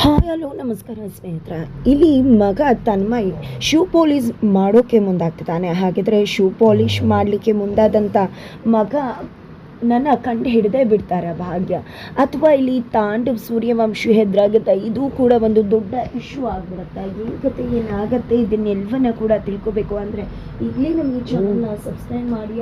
Hi hello, ನಮಸ್ಕಾರ ಸ್ನೇಹಿತರ. ಇಲ್ಲಿ ಮಗ ತನ್ಮಯ್ ಶೂ ಪಾಲಿಶ್ ಮಾಡೋಕ್ಕೆ ಮುಂದಾಗ್ತಿದ್ದಾನೆ. ಹಾಗಿದ್ರೆ ಶೂ ಪಾಲಿಶ್ ಮಾಡಲಿಕ್ಕೆ ಮುಂದಾದಂಥ ಮಗ ನನ್ನ ಕಂಡು ಹಿಡದೆ ಬಿಡ್ತಾರೆ ಭಾಗ್ಯ. ಅಥವಾ ಇಲ್ಲಿ ತಾಂಡವ್ ಸೂರ್ಯವಂಶಿ ಹೆದ್ರಾಗುತ್ತೆ ಇದು ಕೂಡ ಒಂದು ದೊಡ್ಡ ಇಶ್ಯೂ ಆಗಿಬಿಡುತ್ತೆ. ಏನಾಗುತ್ತೆ ಏನಾಗುತ್ತೆ, ಇದನ್ನೆಲ್ವನ್ನ ಕೂಡ ತಿಳ್ಕೊಬೇಕು ಅಂದರೆ ಇಲ್ಲಿ ನಮ್ಮ ಈ ಚಾನಲ್ನ ಸಬ್ಸ್ಕ್ರೈಬ್ ಮಾಡಿ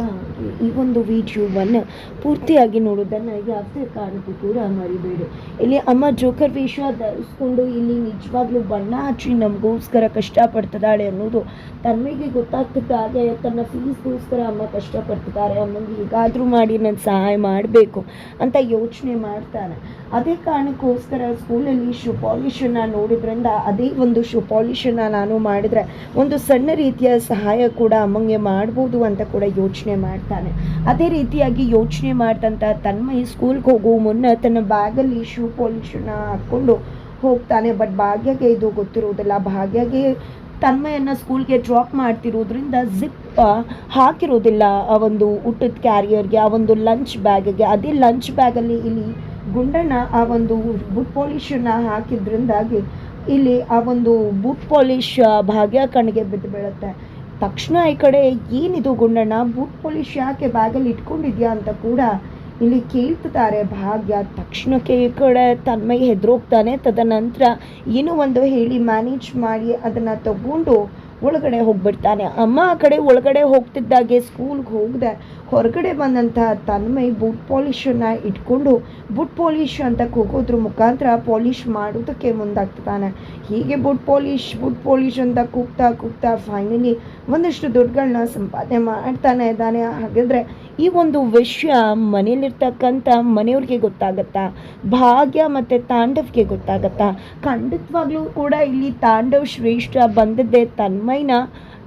ಈ ಒಂದು ವಿಡಿಯೋವನ್ನು ಪೂರ್ತಿಯಾಗಿ ನೋಡೋದನ್ನು ಯಾವುದೇ ಕಾರಣಕ್ಕೂ ಕೂಡ ಮರಿಬೇಡಿ. ಇಲ್ಲಿ ಅಮ್ಮ ಜೋಕರ್ ವೇಷ ಧರಿಸ್ಕೊಂಡು ಇಲ್ಲಿ ನಿಜವಾಗ್ಲೂ ಬಣ್ಣ ಹಚ್ಚಿ ನಮಗೋಸ್ಕರ ಕಷ್ಟಪಡ್ತಿದ್ದಾಳೆ ಅನ್ನೋದು ತಮಗೆ ಗೊತ್ತಾಗ್ತದೆ ಹಾಗೆ ತನ್ನ ಫೀಸ್ಗೋಸ್ಕರ ಅಮ್ಮ ಕಷ್ಟಪಡ್ತಿದ್ದಾರೆ. ಅಮ್ಮಂಗೆ ಹೇಗಾದರೂ ಮಾಡಿ ನನ್ನ ಸಹಾಯ ಮಾಡಬೇಕು ಅಂತ ಯೋಚನೆ ಮಾಡ್ತಾನೆ ಅದೇ ಕಾರಣಕ್ಕೋಸ್ಕರ ಸ್ಕೂಲಲ್ಲಿ ಶೂ ಪಾಲಿಶನ್ನು ನೋಡಿದ್ರಿಂದ ಅದೇ ಒಂದು ಶೂ ಪಾಲಿಶನ್ನು ನಾನು ಮಾಡಿದರೆ ಒಂದು ಸಣ್ಣ ರೀತಿಯ ಸಹಾಯ ಕೂಡ ಅಮ್ಮಂಗೆ ಮಾಡ್ಬೋದು ಅಂತ ಕೂಡ ಯೋಚನೆ ಮಾಡ್ತಾನೆ. ಅದೇ ರೀತಿಯಾಗಿ ಯೋಚನೆ ಮಾಡ್ದಂಥ ತನ್ಮಯ ಸ್ಕೂಲ್ಗೆ ಹೋಗೋ ಮುನ್ನ ತನ್ನ ಬ್ಯಾಗಲ್ಲಿ ಶೂ ಪಾಲಿಶನ್ನು ಹಾಕ್ಕೊಂಡು ಹೋಗ್ತಾನೆ ಬಟ್ ಭಾಗ್ಯಗೆ ಇದು ಗೊತ್ತಿರುವುದಿಲ್ಲ. ಭಾಗ್ಯಗೆ ತನ್ಮಯನ್ನು ಸ್ಕೂಲ್ಗೆ ಡ್ರಾಪ್ ಮಾಡ್ತಿರೋದ್ರಿಂದ ಜಿಪ್ ಹಾಕಿರೋದಿಲ್ಲ ಆ ಒಂದು ಊಟದ ಕ್ಯಾರಿಯರ್ಗೆ ಆ ಒಂದು ಲಂಚ್ ಬ್ಯಾಗ್ಗೆ ಅದೇ ಲಂಚ್ ಬ್ಯಾಗಲ್ಲಿ ಇಲ್ಲಿ ಗುಂಡಣ್ಣ ಆ ಒಂದು ಬುಟ್ ಪಾಲಿಶನ್ನು ಹಾಕಿದ್ರಿಂದಾಗಿ ಇಲ್ಲಿ ಆ ಒಂದು ಬೂಟ್ ಪಾಲಿಶ್ ಭಾಗ್ಯ ಕಣ್ಣಿಗೆ ಬಿದ್ದು ಬೀಳುತ್ತೆ. ತಕ್ಷಣ ಈ ಕಡೆ ಏನಿದು ಗುಂಡಣ್ಣ ಬೂಟ್ ಪಾಲಿಶ್ ಯಾಕೆ ಬ್ಯಾಗಲ್ಲಿ ಇಟ್ಕೊಂಡಿದ್ಯಾ ಅಂತ ಕೂಡ ಇಲ್ಲಿ ಕೇಳ್ತಿದ್ದಾರೆ ಭಾಗ್ಯ. ತಕ್ಷಣಕ್ಕೆ ಈ ಕಡೆ ತನ್ಮಯ್ ಹೆದರೋಗ್ತಾನೆ. ತದನಂತರ ಏನೋ ಒಂದು ಹೇಳಿ ಮ್ಯಾನೇಜ್ ಮಾಡಿ ಅದನ್ನು ತಗೊಂಡು ಒಳಗಡೆ ಹೋಗ್ಬಿಡ್ತಾನೆ. ಅಮ್ಮ ಆ ಕಡೆ ಒಳಗಡೆ ಹೋಗ್ತಿದ್ದಾಗೆ ಸ್ಕೂಲ್ಗೆ ಹೋಗದೆ. ಹೊರಗಡೆ ಬಂದಂತಹ ತನ್ಮೈ ಬೂಟ್ ಪಾಲಿಶನ್ನು ಇಟ್ಕೊಂಡು ಬೂಟ್ ಪಾಲಿಶ್ ಅಂತ ಕೂಗೋದ್ರ ಮುಖಾಂತರ ಪಾಲಿಷ್ ಮಾಡೋದಕ್ಕೆ ಮುಂದಾಗ್ತಾನೆ ಹೀಗೆ ಬೂಟ್ ಪಾಲಿಶ್ ಬೂಟ್ ಪಾಲಿಶ್ ಅಂತ ಕೂಗ್ತಾ ಕೂಗ್ತಾ ಫೈನಲಿ ಒಂದಷ್ಟು ದುಡ್ಡುಗಳನ್ನ ಸಂಪಾದನೆ ಮಾಡ್ತಾನೆ ಇದ್ದಾನೆ. ಹಾಗಾದರೆ ಈ ಒಂದು ವಿಷಯ ಮನೇಲಿರ್ತಕ್ಕಂಥ ಮನೆಯವ್ರಿಗೆ ಗೊತ್ತಾಗತ್ತಾ? ಭಾಗ್ಯ ಮತ್ತು ತಾಂಡವ್ಗೆ ಗೊತ್ತಾಗತ್ತಾ? ಖಂಡಿತವಾಗ್ಲೂ ಕೂಡ ಇಲ್ಲಿ ತಾಂಡವ್ ಶ್ರೇಷ್ಠ ಬಂದದ್ದೇ ತನ್ಮಯ್ನ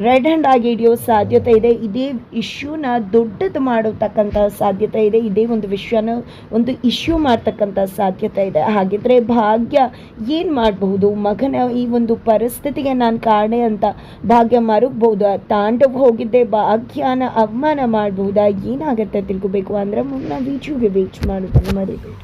ರೆಡ್ ಹ್ಯಾಂಡ್ ಆಗಿ ಹಿಡಿಯೋ ಸಾಧ್ಯತೆ ಇದೆ. ಇದೇ ಇಶ್ಯೂನ ದೊಡ್ಡದು ಮಾಡತಕ್ಕಂಥ ಸಾಧ್ಯತೆ ಇದೆ. ಇದೇ ಒಂದು ವಿಷಯನ ಒಂದು ಇಶ್ಯೂ ಮಾಡ್ತಕ್ಕಂಥ ಸಾಧ್ಯತೆ ಇದೆ. ಹಾಗಿದ್ರೆ ಭಾಗ್ಯ ಏನು ಮಾಡಬಹುದು? ಮಗನ ಈ ಒಂದು ಪರಿಸ್ಥಿತಿಗೆ ನಾನು ಕಾರಣ ಅಂತ ಭಾಗ್ಯ ಮರುಗ್ಬೋದಾ. ತಾಂಡವ್ ಹೋಗಿದ್ದೆ, ಭಾಗ್ಯನ ಅವಮಾನ ಮಾಡಬಹುದಾ ಏನಾಗುತ್ತೆ ತಿಳ್ಕೊಬೇಕು? ಅಂದರೆ ಮುನ್ನ ವೀಡಿಯೋಗೆ ವೇಚ್ ಮಾಡೋದನ್ನು ಮರಿಬೇಡಿ